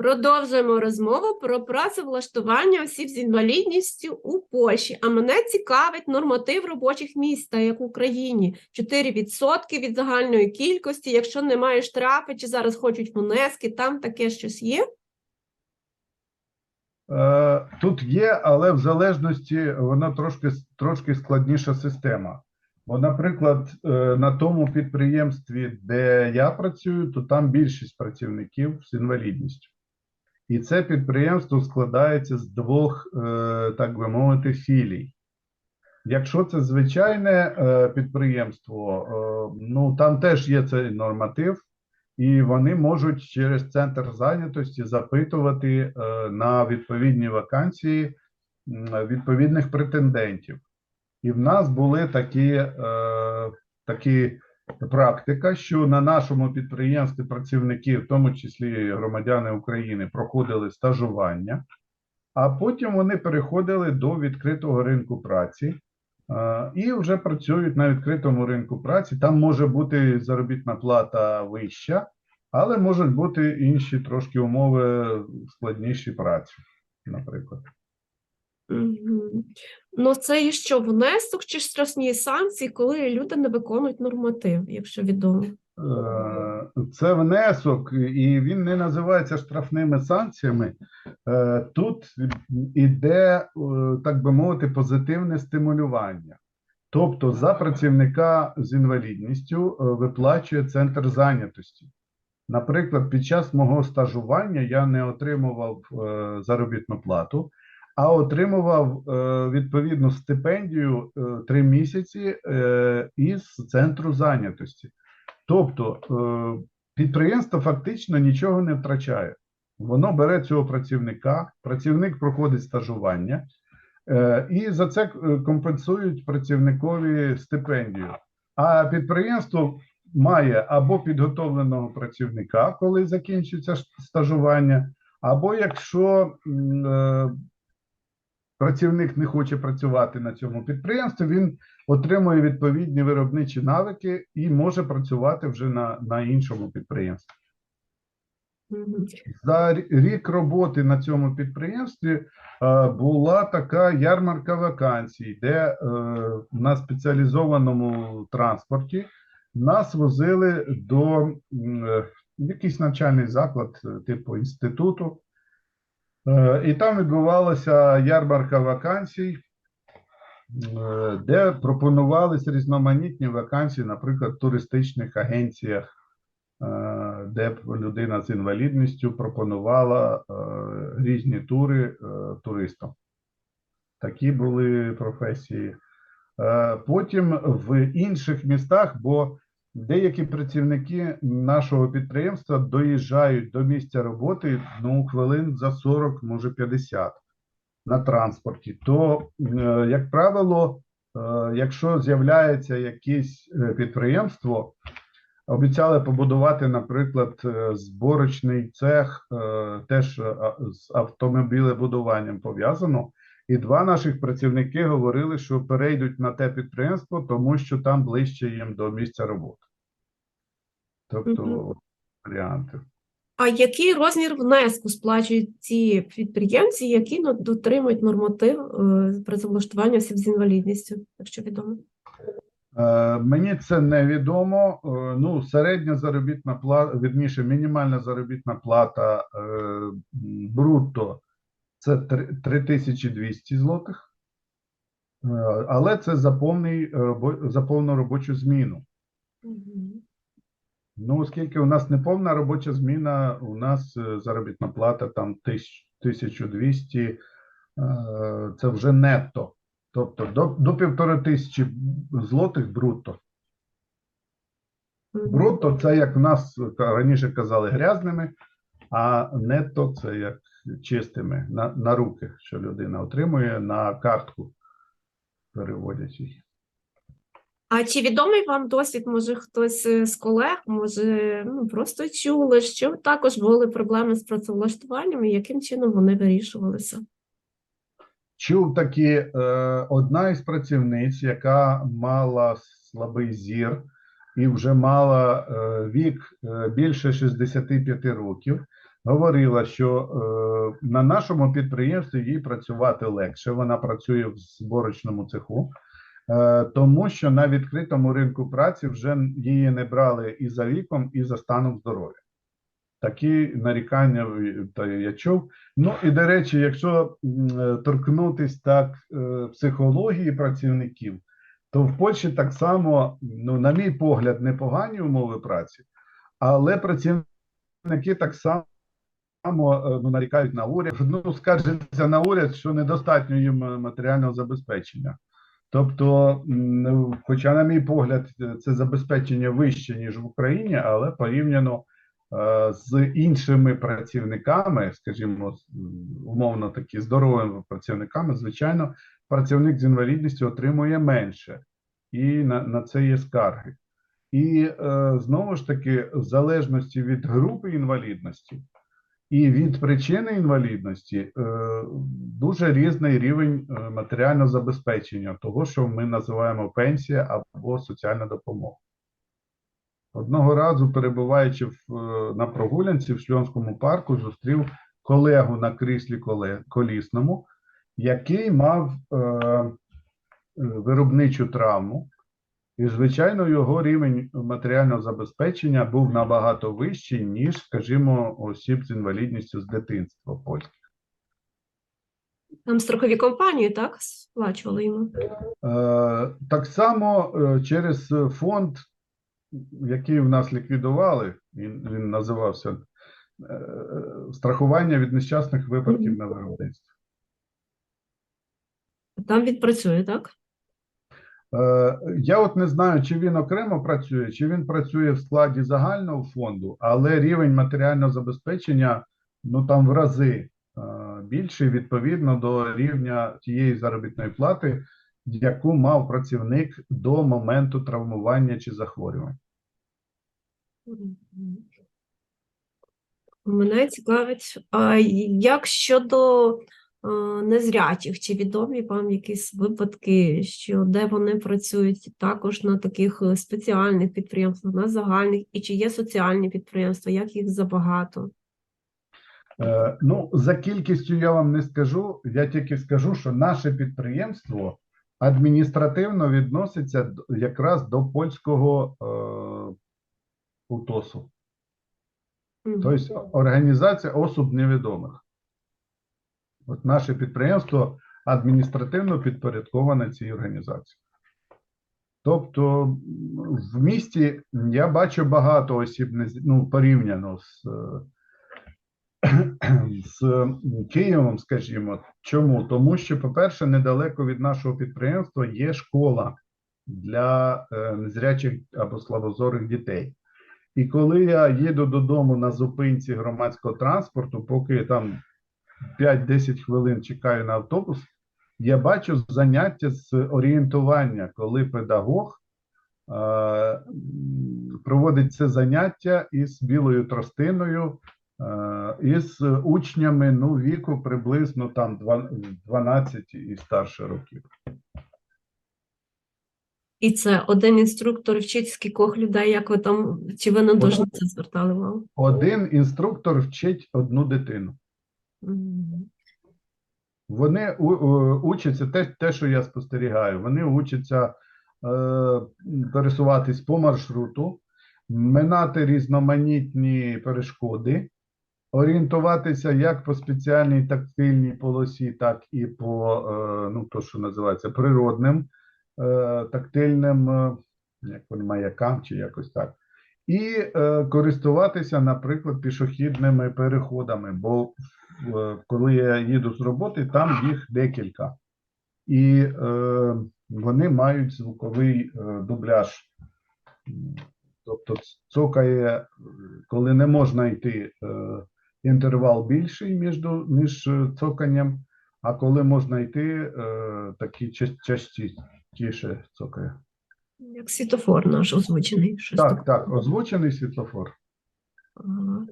Продовжуємо розмову про працевлаштування осіб з інвалідністю у Польщі. А мене цікавить норматив робочих місць, як в Україні 4% від загальної кількості. Якщо немає штрафи, чи зараз хочуть внески, там таке щось є. Е, Тут є, але в залежності вона трошки, трошки складніша система. Бо, наприклад, е, на тому підприємстві, де я працюю, то там більшість працівників з інвалідністю. І це підприємство складається з двох, е, так би мовити, філій. Якщо це звичайне е, підприємство, е, ну там теж є цей норматив, і вони можуть через центр зайнятості запитувати на відповідні вакансії відповідних претендентів. І в нас були такі, такі практика, що на нашому підприємстві працівники, в тому числі громадяни України, проходили стажування, а потім вони переходили до відкритого ринку праці. І вже працюють на відкритому ринку праці. Там може бути заробітна плата вища, але можуть бути інші трошки умови складніші праці, наприклад. Ну, це і що, внесок чи штрафні санкції, коли люди не виконують норматив, якщо відомо. Е, Це внесок, і він не називається штрафними санкціями. Е, Тут іде, е, так би мовити, позитивне стимулювання. Тобто за працівника з інвалідністю виплачує центр зайнятості. Наприклад, під час мого стажування я не отримував заробітну плату, а отримував е, відповідну стипендію е, три місяці е, із центру зайнятості. Тобто підприємство фактично нічого не втрачає. Воно бере цього працівника, працівник проходить стажування, і за це компенсують працівникові стипендію. А підприємство має або підготовленого працівника, коли закінчиться стажування, або якщо працівник не хоче працювати на цьому підприємстві, він отримує відповідні виробничі навики і може працювати вже на, на іншому підприємстві. За рік роботи на цьому підприємстві е, була така ярмарка вакансій, де е, на спеціалізованому транспорті нас возили до е, якийсь навчальний заклад, типу інституту. Е, І там відбувалася ярмарка вакансій, е, де пропонувалися різноманітні вакансії, наприклад, в туристичних агенціях, е, де людина з інвалідністю пропонувала різні тури туристам. Такі були професії. Потім в інших містах, бо деякі працівники нашого підприємства доїжджають до місця роботи ну, хвилин за 40, може 50 на транспорті, то, е, як правило, е, якщо з'являється якесь е, підприємство, обіцяли побудувати, наприклад, зборочний цех, теж з автомобілебудуванням пов'язано. І два наших працівники говорили, що перейдуть на те підприємство, тому що там ближче їм до місця роботи. Тобто от варіанти. А який розмір внеску сплачують ці підприємці, які ну, дотримують норматив е, працевлаштування осіб з інвалідністю, якщо відомо? Е, Мені це невідомо. Е, Ну, середня заробітна плата, вірніше, мінімальна заробітна плата е, брутто це три- 3200 злотих, Е, але це за, повний, е, за повну робочу зміну. Мгм. Ну, оскільки у нас не повна робоча зміна, у нас е, заробітна плата там 1200, е, це вже нетто. Тобто до, до півтори тисячі злотих брутто. Брутто це як в нас раніше казали грязними, а нетто це як чистими на, на руки, що людина отримує на картку, переводять їх. А чи відомий вам досвід, може, хтось е, з колег, може, ну, просто чули, що також були проблеми з працевлаштуванням і яким чином вони вирішувалися? Чув такі е, одна із працівниць, яка мала слабий зір і вже мала е, вік більше 65 років. Говорила, що е, на нашому підприємстві їй працювати легше. Вона працює в зборочному цеху, е, тому що на відкритому ринку праці вже її не брали і за віком, і за станом здоров'я. Такі нарікання та я чув. Ну і до речі, якщо е, торкнутись так е, психології працівників, то в Польщі так само, ну, на мій погляд, непогані умови праці, але працівники так само е, ну, нарікають на уряд. Ну, скаржаться на уряд, що недостатньо їм е, матеріального забезпечення. Тобто, хоча, на мій погляд, е, це забезпечення вище, ніж в Україні, але порівняно з іншими працівниками, скажімо, умовно такі здоровими працівниками, звичайно, працівник з інвалідністю отримує менше, і на, на це є скарги. І знову ж таки, в залежності від групи інвалідності і від причини інвалідності, е, дуже різний рівень е, матеріального забезпечення того, що ми називаємо пенсія або соціальна допомога. Одного разу, перебуваючи в, е, на прогулянці в Шльонському парку, зустрів колегу на кріслі колісному, який мав е, виробничу травму, і, звичайно, його рівень матеріального забезпечення був набагато вищий, ніж, скажімо, осіб з інвалідністю з дитинства польських. Там страхові компанії, так, сплачували йому? Е, так само е, через фонд, який в нас ліквідували, він, він називався е, страхування від нещасних випадків на виробництві. Там він працює, так? Е, Я от не знаю, чи він окремо працює, чи він працює в складі загального фонду, але рівень матеріального забезпечення ну там в рази е, більший відповідно до рівня тієї заробітної плати, яку мав працівник до моменту травмування чи захворювання. Мене цікавить, а як щодо незрячих, чи відомі вам якісь випадки, що де вони працюють також на таких е, спеціальних підприємствах, на загальних, і чи є соціальні підприємства, як їх забагато? Е, Ну, за кількістю я вам не скажу. Я тільки скажу, що наше підприємство адміністративно відноситься якраз до польського е, УТОСу. Тобто організація осіб невідомих. От наше підприємство адміністративно підпорядковане цій організації. Тобто в місті я бачу багато осіб ну, порівняно з, з Києвом, скажімо. Чому? Тому що, по-перше, недалеко від нашого підприємства є школа для е, незрячих або слабозорих дітей. І коли я їду додому на зупинці громадського транспорту, поки там 5-10 хвилин чекаю на автобус, я бачу заняття з орієнтування, коли педагог е, проводить це заняття із білою тростиною, е, із учнями ну, віку приблизно там 12 і старше років. І це один інструктор вчить скількох людей, як ви там, чи ви дуже це звертали увагу? Один інструктор вчить одну дитину. Вони учаться те, те, що я спостерігаю. Вони учаться е, пересуватись по маршруту, минати різноманітні перешкоди, орієнтуватися як по спеціальній тактильній полосі, так і по е, ну, то, що називається природним е, тактильним, е, як вони маякам чи якось так. І е, користуватися, наприклад, пішохідними переходами, бо коли я їду з роботи, там їх декілька. І е, вони мають звуковий е, дубляж. Тобто цокає, е, коли не можна йти е, інтервал більший між, між е, цоканням, а коли можна йти, е, такі частіше цокає. Як світофор наш озвучений. Щось Так, так, озвучений світлофор. Ага.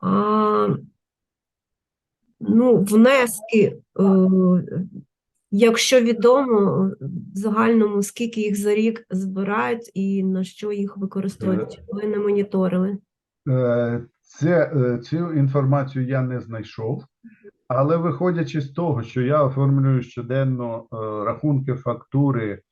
А, ну, внески, е, якщо відомо в загальному, скільки їх за рік збирають і на що їх використовують, ви не моніторили? Е, Це, е, цю інформацію я не знайшов, але виходячи з того, що я оформлюю щоденно е, рахунки фактури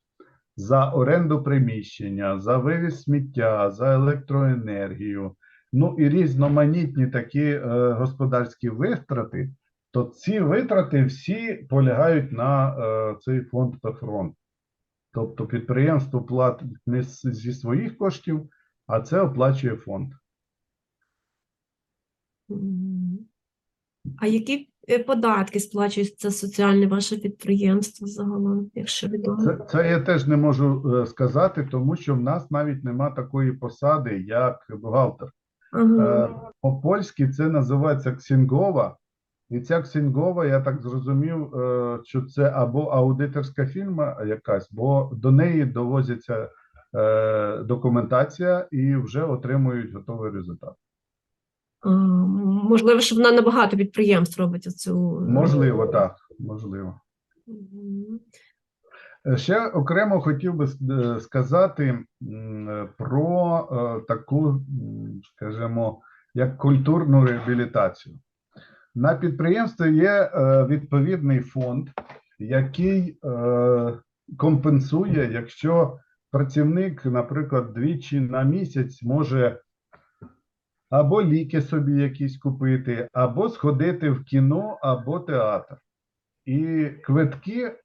за оренду приміщення, за вивіз сміття, за електроенергію, ну і різноманітні такі е, господарські витрати, то ці витрати всі полягають на е, цей фонд ПФРОН. Тобто підприємство платить не зі своїх коштів, а це оплачує фонд. А які е, податки сплачує це соціальне ваше підприємство загалом, якщо відомо? Це, це я теж не можу сказати, тому що в нас навіть нема такої посади, як бухгалтер. Ага. Е, По-польськи це називається ксінгова. І ця ксінгова, я так зрозумів, е, що це або аудиторська фірма якась, бо до неї довозиться е, документація і вже отримують готовий результат. Можливо, що вона на багато підприємств робить оцю. Можливо, так, можливо. Е, Ще окремо хотів би е, сказати е, про таку, скажімо, як культурну реабілітацію. На підприємстві є відповідний фонд, який компенсує, якщо працівник, наприклад, двічі на місяць може або ліки собі якісь купити, або сходити в кіно, або театр. І квитки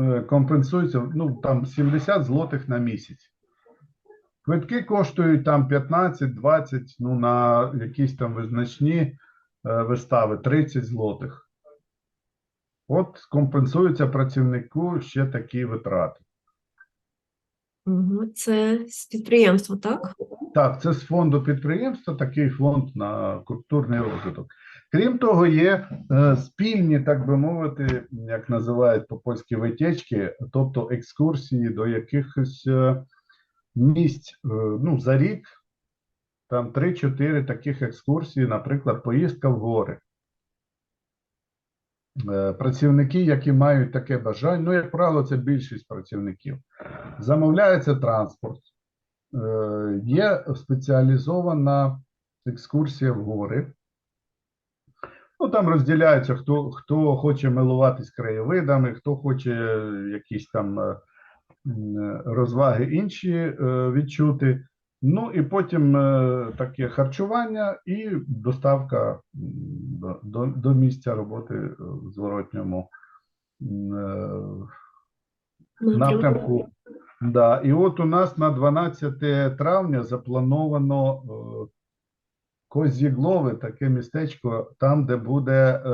е, компенсуються ну, там 70 злотих на місяць. Квитки коштують там 15-20, ну на якісь там визначні е, вистави 30 злотих. От компенсуються працівнику ще такі витрати. Це з підприємства, так? Так, це з фонду підприємства, такий фонд на культурний розвиток. Крім того, є е, спільні, так би мовити, як називають по-польськи витічки, тобто екскурсії до якихось е, місць е, ну, за рік, там 3-4 таких екскурсії, наприклад, поїздка в гори. Працівники, які мають таке бажання, ну, як правило, це більшість працівників, замовляється транспорт. Е, Є спеціалізована екскурсія в гори. Ну, там розділяються, хто, хто хоче милуватись краєвидами, хто хоче якісь там е, розваги інші е, відчути. Ну і потім таке харчування і доставка до, до, місця роботи в зворотньому напрямку. Да. І от у нас на 12 травня заплановано е, Козіглове, таке містечко, там, де буде е,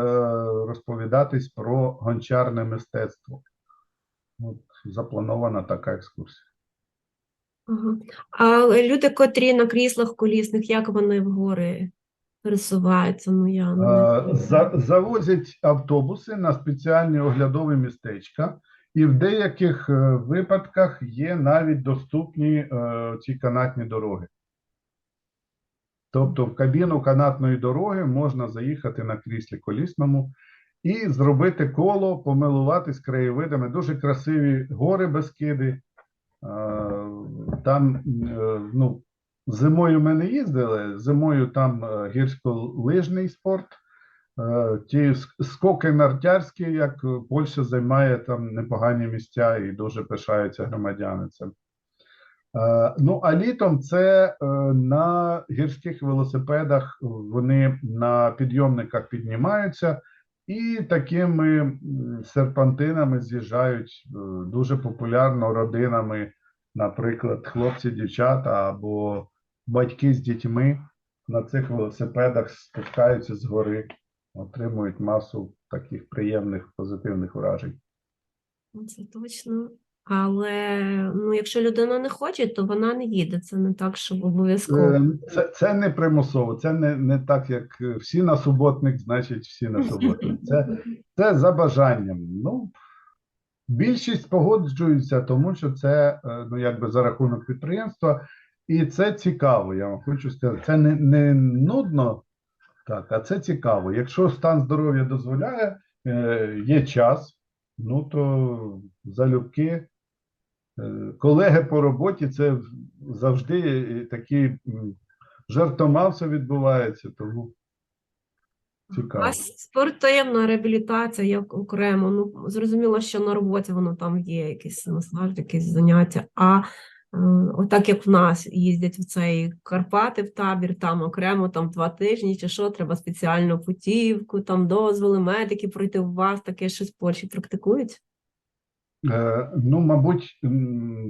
розповідатись про гончарне мистецтво. От, запланована така екскурсія. Ага. А люди, котрі на кріслах колісних, як вони в гори пересуваються? Ну, я не Е, за- Завозять автобуси на спеціальні оглядові містечка, і в деяких е, випадках є навіть доступні е, ці канатні дороги. Тобто в кабіну канатної дороги можна заїхати на кріслі колісному і зробити коло, помилуватись краєвидами. Дуже красиві гори Бескиди. Е, Там ну, зимою ми не їздили, зимою там гірськолижний спорт. Е, Ті скоки нартярські, як Польща займає там непогані місця і дуже пишаються громадяни цим. Е, Ну, а літом це е, на гірських велосипедах вони на підйомниках піднімаються і такими серпантинами з'їжджають дуже популярно родинами, наприклад, хлопці, дівчата або батьки з дітьми на цих велосипедах спускаються з гори, отримують масу таких приємних позитивних вражень. Це точно. Але ну, якщо людина не хоче, то вона не їде. Це не так, щоб обов'язково. Е, Це, це не примусово, це не, не так, як е, всі на суботник, значить всі на суботник. Це, це за бажанням. Ну, більшість погоджуються, тому що це е, ну, якби за рахунок підприємства, і це цікаво, я вам хочу сказати. Це не, не нудно, так, а це цікаво. Якщо стан здоров'я дозволяє, е, є час, ну то залюбки. Е, Колеги по роботі це завжди е, такий жартома все відбувається, тому цікаво. А спортивна реабілітація як окремо. Ну, зрозуміло, що на роботі воно там є якісь масаж, якісь заняття. А отак як в нас їздять в цей Карпати в табір, там окремо там два тижні чи що, треба спеціальну путівку, там дозволи, медики пройти у вас, таке щось в Польщі практикують? Е, Ну, мабуть,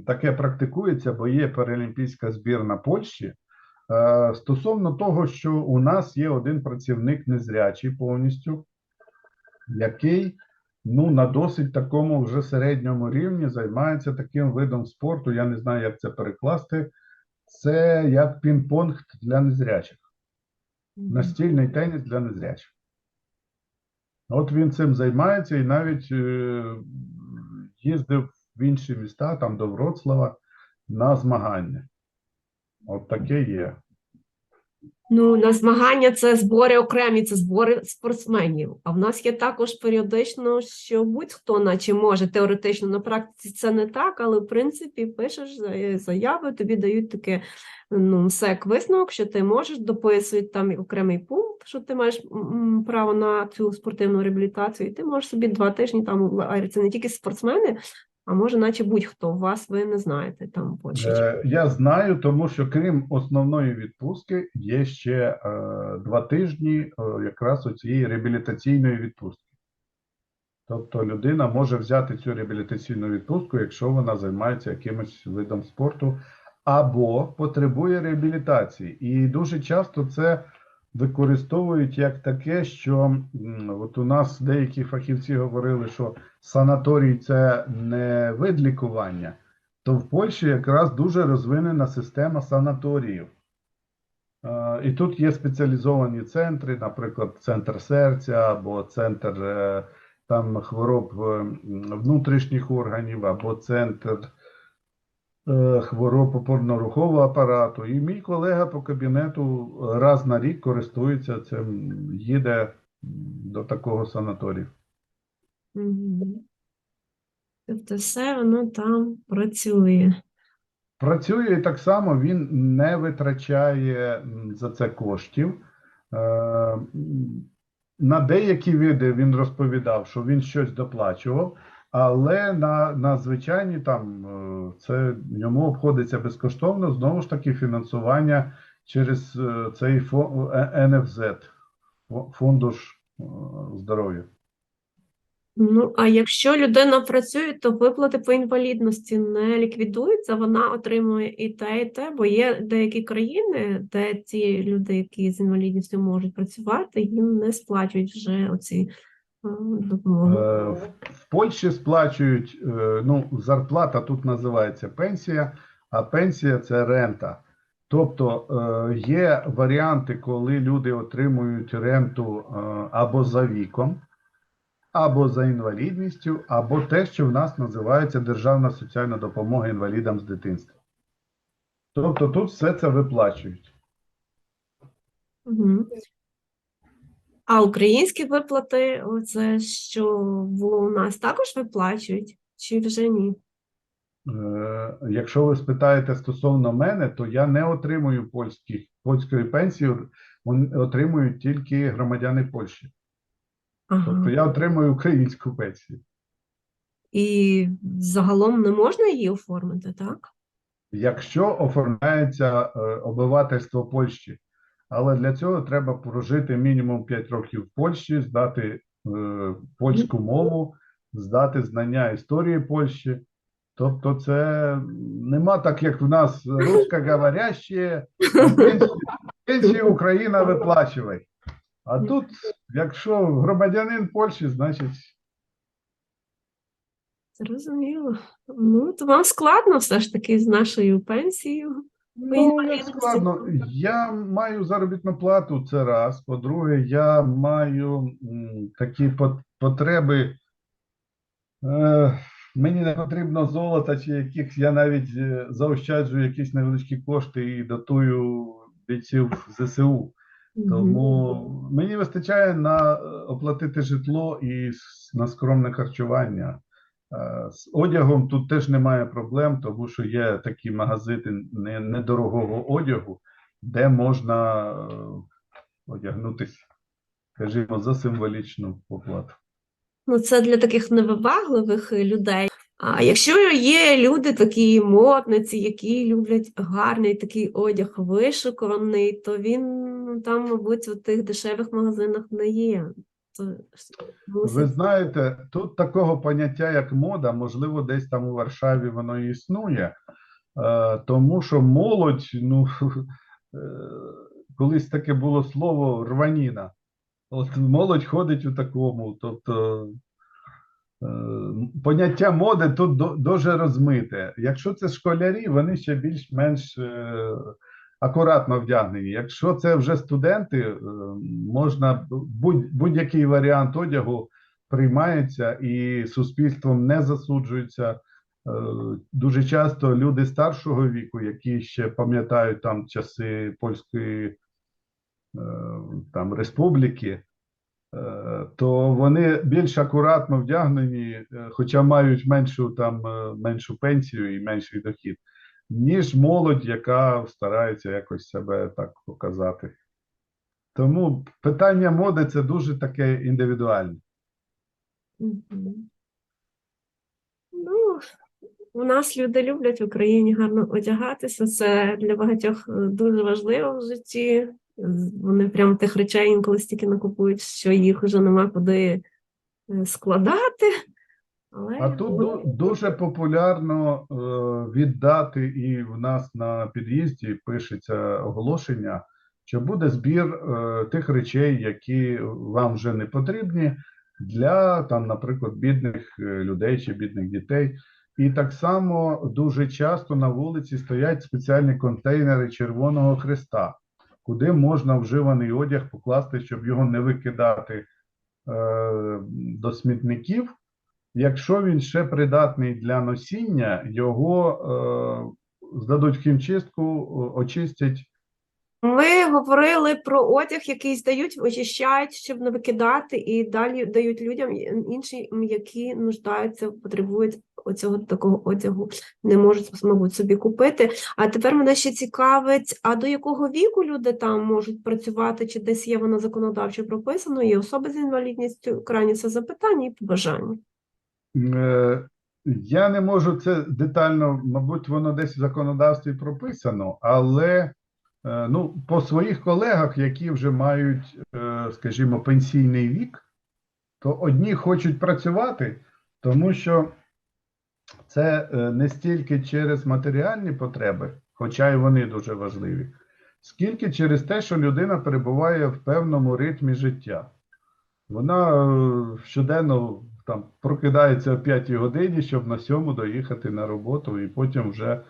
таке практикується, бо є паралімпійська збірна Польщі. Е, Стосовно того, що у нас є один працівник незрячий повністю, який ну, на досить такому вже середньому рівні займається таким видом спорту. Я не знаю, як це перекласти. Це як пінг-понг для незрячих, настільний теніс для незрячих. От він цим займається і навіть е, їздив в інші міста, там до Вроцлава, на змагання. От таке є. Ну, на змагання це збори окремі, це збори спортсменів. А в нас є також періодично, що будь-хто наче може теоретично на практиці це не так, але в принципі пишеш заяви, тобі дають таке ну, сек висновок, що ти можеш, дописують там окремий пункт, що ти маєш право на цю спортивну реабілітацію, і ти можеш собі два тижні там, це не тільки спортсмени, а може, наче будь-хто вас ви не знаєте там. Е, Я знаю, тому що крім основної відпустки, є ще е, два тижні е, якраз у цієї реабілітаційної відпустки. Тобто людина може взяти цю реабілітаційну відпустку, якщо вона займається якимось видом спорту або потребує реабілітації. І дуже часто це використовують як таке, що от у нас деякі фахівці говорили, що санаторій це не вид лікування то в Польщі якраз дуже розвинена система санаторіїв. І тут є спеціалізовані центри, наприклад, центр серця або центр е, там хвороб е, внутрішніх органів, або центр хвороб опорно-рухового апарату. І мій колега по кабінету раз на рік користується цим, їде до такого санаторію. Тобто все воно там працює. Працює і так само він не витрачає за це коштів. Е, На деякі види він розповідав, що він щось доплачував, але на, на звичайні там е, це йому обходиться безкоштовно, знову ж таки, фінансування через е, цей фо- е, НФЗ, фо- фонду ж е, здоров'я. Ну, а якщо людина працює, то виплати по інвалідності не ліквідуються, вона отримує і те, і те, бо є деякі країни, де ті люди, які з інвалідністю можуть працювати, їм не сплачують вже оці В в Польщі сплачують, е, ну, зарплата тут називається пенсія, а пенсія це рента. Тобто е, є варіанти, коли люди отримують ренту е, або за віком, або за інвалідністю, або те, що в нас називається Державна соціальна допомога інвалідам з дитинства. Тобто тут все це виплачують. А українські виплати, оце що було у нас, також виплачують, чи вже ні? Е, Якщо ви спитаєте стосовно мене, то я не отримую польських, польської пенсії, вон- отримують тільки громадяни Польщі. Тобто я отримую українську пенсію. І загалом не можна її оформити, так? Якщо оформляється е, обивательство Польщі, але для цього треба прожити мінімум 5 років в Польщі, здати е, польську мову, здати знання історії Польщі. Тобто, це нема так, як в нас русскоговорящі, пенсію Україна виплачує. А тут, якщо громадянин Польщі, значить Зрозуміло. Ну, то вам складно все ж таки з нашою пенсією. Ну, складно. Я маю заробітну плату, це раз. По-друге, я маю такі пот- потреби. Е, мені не потрібно золота, чи яких я навіть е, заощаджую якісь невеличкі кошти і датую бійців ЗСУ. Тому мені вистачає на е, оплатити житло і на скромне харчування. Е, З одягом тут теж немає проблем, тому що є такі магазини недорогого одягу, де можна е, одягнутися, скажімо, за символічну оплату. Ну, це для таких невибагливих людей. А якщо є люди такі модниці, які люблять гарний такий одяг вишуканий, то він ну, там, мабуть, в тих дешевих магазинах не є. Ви знаєте, тут такого поняття, як мода, можливо, десь там у Варшаві воно і існує, е, тому що молодь, ну, е, колись таке було слово рваніна. От молодь ходить у такому. Тобто е, поняття моди тут дуже розмите. Якщо це школярі, вони ще більш-менш акуратно вдягнені. Якщо це вже студенти, е, можна будь, будь-який варіант одягу приймається і суспільством не засуджується. Е, Дуже часто люди старшого віку, які ще пам'ятають там часи польської е, там республіки, то вони більш акуратно вдягнені, хоча мають меншу там меншу пенсію і менший дохід, ніж молодь, яка старається якось себе так показати. Тому питання моди це дуже таке індивідуальне. Ну, у нас люди люблять в Україні гарно одягатися. Це для багатьох е, дуже важливо в житті. Вони прям тих речей інколи стільки накупують, що їх вже нема куди е, складати. Але А тут ду- дуже популярно е, віддати, і в нас на під'їзді пишеться оголошення, що буде збір е, тих речей, які вам вже не потрібні, для там, наприклад, бідних е, людей чи бідних дітей. І так само дуже часто на вулиці стоять спеціальні контейнери Червоного Христа, куди можна вживаний одяг покласти, щоб його не викидати е, до смітників. Якщо він ще придатний для носіння, його е, здадуть в хімчистку, очистять. Ми говорили про одяг, який здають, очищають, щоб не викидати, і далі дають людям інші, які нуждаються, потребують оцього такого одягу, не можуть, мабуть, собі купити. А тепер мене ще цікавить, а до якого віку люди там можуть працювати, чи десь є воно законодавчо прописано, і особи з інвалідністю крайні це запитання і побажання. Е, Я не можу це детально, мабуть, воно десь в законодавстві прописано, але е, ну, по своїх колегах, які вже мають, е, скажімо, пенсійний вік, то одні хочуть працювати, тому що це не стільки через матеріальні потреби, хоча й вони дуже важливі, скільки через те, що людина перебуває в певному ритмі життя. Вона щоденно там прокидається о 5 годині, щоб на сьому доїхати на роботу, і потім вже е,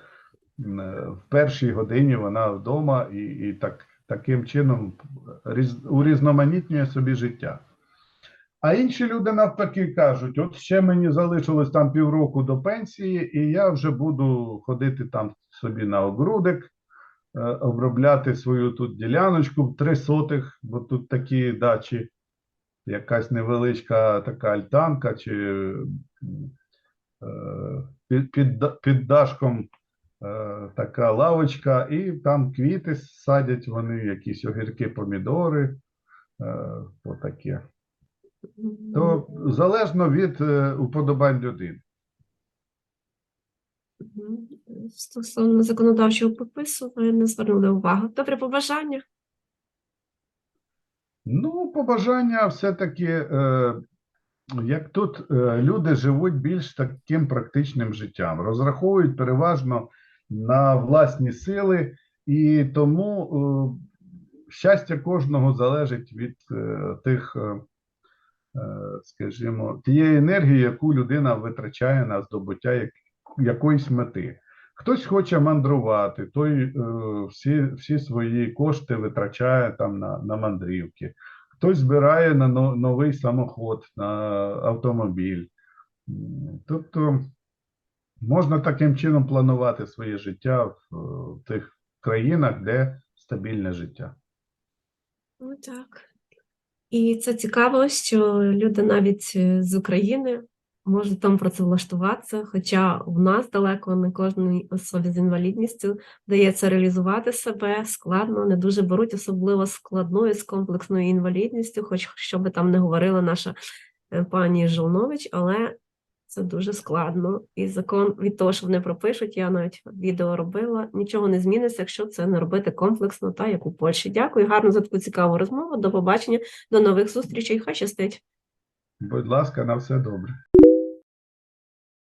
в першій годині вона вдома і, і так, таким чином різ, урізноманітнює собі життя. А інші люди навпаки кажуть: от ще мені залишилось там півроку до пенсії, і я вже буду ходити там собі на огрудик, е, обробляти свою тут діляночку в три сотих, бо тут такі дачі якась невеличка така альтанка, чи е, під, під, дашком е, така лавочка, і там квіти садять вони, якісь огірки, помідори, е, отаке. То залежно від уподобань людини. Стосовно законодавчого пропису, ви не звернули увагу. Добре, побажання. Ну, побажання все-таки, е, як тут е, люди живуть більш таким практичним життям, розраховують переважно на власні сили, і тому е, щастя кожного залежить від е, тих, е, е, скажімо, тієї енергії, яку людина витрачає на здобуття як, якоїсь мети. Хтось хоче мандрувати, той е, всі, всі свої кошти витрачає там на, на мандрівки. Хтось збирає на новий самоход, на автомобіль. Тобто можна таким чином планувати своє життя в, е, в тих країнах, де стабільне життя. Ну так. І це цікаво, що люди навіть е, з України може там працевлаштуватися, хоча в нас далеко не кожній особі з інвалідністю вдається реалізувати себе складно, не дуже беруть, особливо складною з комплексною інвалідністю, хоч що би там не говорила наша е, пані Жолнович, але це дуже складно. І закон від того, що вони пропишуть, я навіть відео робила, нічого не зміниться, якщо це не робити комплексно, та як у Польщі. Дякую, гарно за таку цікаву розмову. До побачення, до нових зустрічей. Хай щастить. Будь ласка, на все добре.